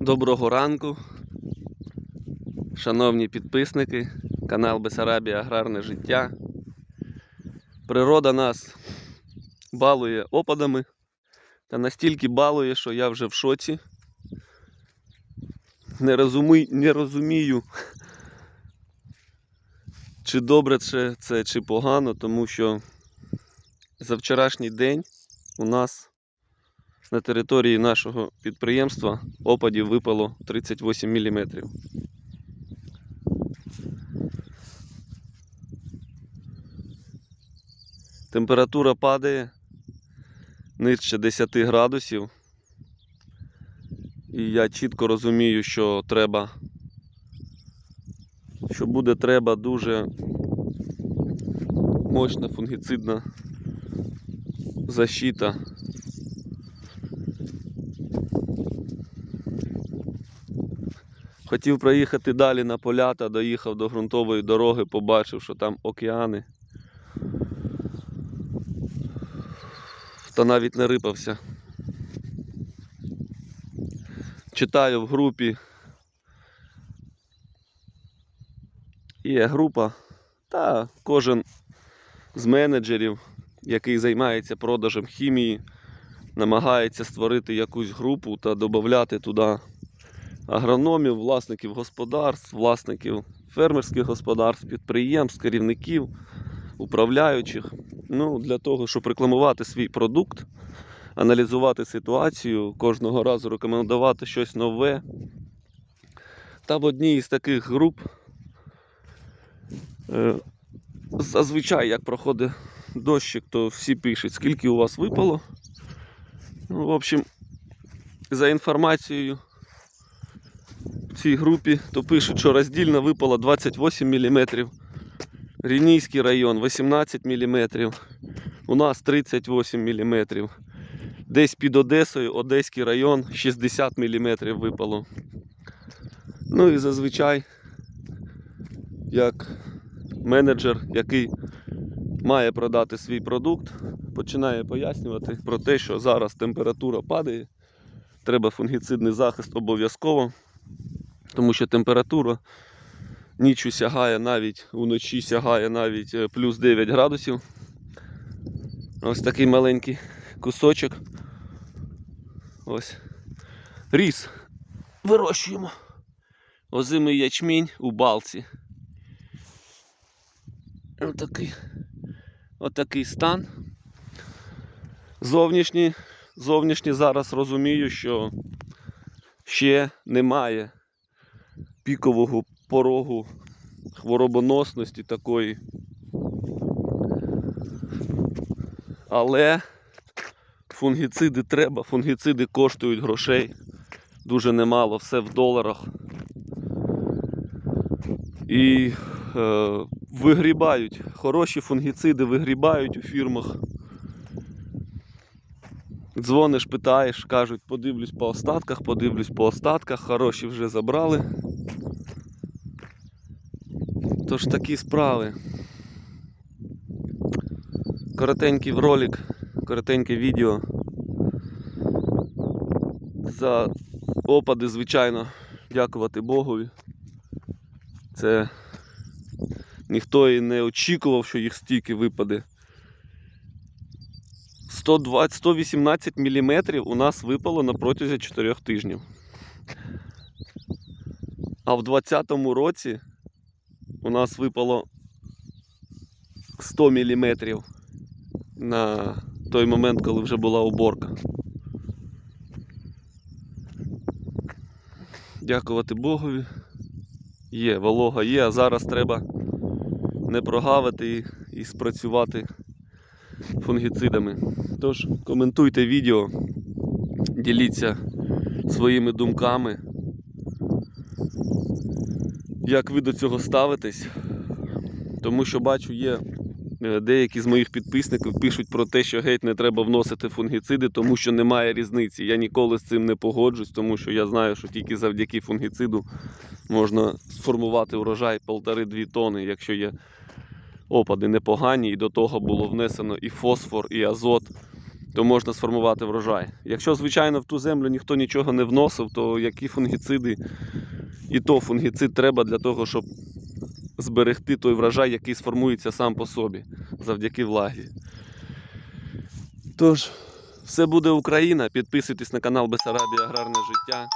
Доброго ранку, шановні підписники, канал Бесарабія Аграрне життя. Природа нас балує опадами та настільки балує, що я вже в шоці. Не, розумій, не розумію, чи добре це, чи погано, тому що за вчорашній день у нас на території нашого підприємства опадів випало 38 мм. Температура падає нижче 10 градусів. І я чітко розумію, що треба, що буде треба дуже мощна фунгіцидна защита Хотів проїхати далі на поля та доїхав до ґрунтової дороги, побачив, що там океани. Та навіть не рипався. Читаю в групі. Є група, та кожен з менеджерів, який займається продажем хімії, намагається створити якусь групу та додати туди агрономів, власників господарств, власників фермерських господарств, підприємств, керівників, управляючих. Ну, для того, щоб рекламувати свій продукт, аналізувати ситуацію, кожного разу рекомендувати щось нове. Та в одній із таких груп е, зазвичай, як проходить дощик, то всі пишуть, скільки у вас випало. Ну, в общем, за інформацією цій групі, то пишуть, що роздільно випало 28 мм. Рінійський район 18 мм. У нас 38 мм. Десь під Одесою Одеський район 60 мм випало. Ну і зазвичай, як менеджер, який має продати свій продукт, починає пояснювати про те, що зараз температура падає, треба фунгіцидний захист обов'язково. Тому що температура нічу сягає навіть уночі сягає навіть е, плюс 9 градусів. Ось такий маленький кусочок. Ось. Ріс. Вирощуємо. Озимий ячмінь у балці. Отакий. Отакий стан. Зовнішній, зовнішній зараз розумію, що ще немає пікового порогу хворобоносності такої. Але фунгіциди треба, фунгіциди коштують грошей. Дуже немало, все в доларах. І е, вигрібають, хороші фунгіциди вигрібають у фірмах. Дзвониш, питаєш, кажуть, подивлюсь по остатках, подивлюсь по остатках, хороші вже забрали. Тож такі справи. Коротенький ролик, коротеньке відео. За опади, звичайно, дякувати Богові. Це ніхто і не очікував, що їх стільки випаде. 120, 118 мм у нас випало на протязі 4 тижнів. А в 2020 році у нас випало 100 мм на той момент, коли вже була уборка. Дякувати Богові. Є, волога є, а зараз треба не прогавити і, і спрацювати фунгіцидами. Тож, коментуйте відео, діліться своїми думками. Як ви до цього ставитесь? Тому що бачу, є е, деякі з моїх підписників пишуть про те, що геть не треба вносити фунгіциди, тому що немає різниці. Я ніколи з цим не погоджусь, тому що я знаю, що тільки завдяки фунгіциду можна сформувати урожай 1,5-2 тони, якщо є опади непогані, і до того було внесено і фосфор, і азот. то можна сформувати врожай. Якщо, звичайно, в ту землю ніхто нічого не вносив, то які фунгіциди, і то фунгіцид треба для того, щоб зберегти той врожай, який сформується сам по собі завдяки влагі. Тож, все буде Україна. Підписуйтесь на канал Бесарабія Аграрне життя.